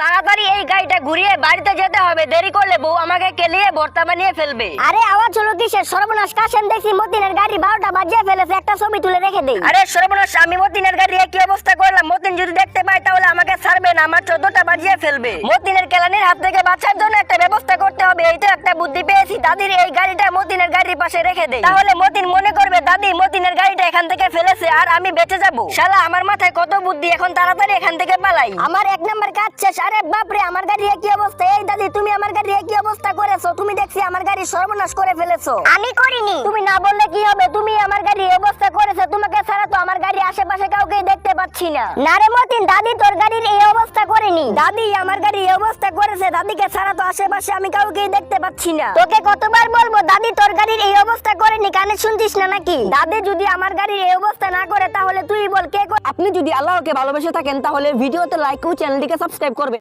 তাড়াতাড়ি এই গাড়িটা ঘুরিয়ে বাড়িতে যেতে হবে। দেরি করলে বউ আমাকে কেলিয়ে ভর্তা বানিয়ে ফেলবে। আরে আওয়াজ হলো কিসের? সর্বনাশ কাশেম দেখছি মতিনের গাড়ি বারোটা বাজিয়ে ফেলেছে একটা ছবি তুলে রেখে দেই। আরে সর্বনাশ আমি মতিনের গাড়ি কি অবস্থা করলাম? মতিন যদি দেখতে পাই তাহলে আমাকে ছাড়বে না আমার চোদ্দটা বাজিয়ে ফেলবে। মতিনের কেলানির হাত থেকে বাঁচার জন্য একটা ব্যবস্থা করতে হবে এই তো একটা বুদ্ধি পেয়েছি। দাদির এই গাড়িটা মতিনের গাড়ির পাশে রেখে দেই। তাহলে মতিন মনে করবে দাদি মতিনের গাড়িটা এখান থেকে ফেলেছে আর আমি বেঁচে যাব। শালা আমার মাথায় কত বুদ্ধি এখন তাড়াতাড়ি এখান থেকে পালাই। আমার এক নাম্বার কাজ শেষ। আরে বাপরে আমার গাড়ি কি অবস্থা। এই দাদি তুমি আমার গাড়ি কি অবস্থা করেছ। তুমি দেখছি আমার গাড়ি সর্বনাশ করে ফেলেছো। আমি করিনি। তুমি না বললে কি হবে? তুমি আমার গাড়ি অবস্থা করেছ। তোমাকে ছাড়া তো আমার গাড়ি আশেপাশে কাউকে দেখতে পাচ্ছি না। না রে মতিন দাদি তোর করেনি দাদি, আমার গাড়ি এই অবস্থা করেছে। দাদিকে ছাড়া তো আশেপাশে আমি কাউকে দেখতে পাচ্ছি না। তোকে কতবার বলব, দাদি, তোর গাড়ির এই অবস্থা করেনি, কানে শুনছিস না নাকি? দাদি, যদি আমার গাড়ির এই অবস্থা না করে, তাহলে তুই বল, কে আপনি যদি আল্লাহকে ভালোবেসে থাকেন, তাহলে ভিডিওতে লাইক ও চ্যানেলটিকে সাবস্ক্রাইব করবেন।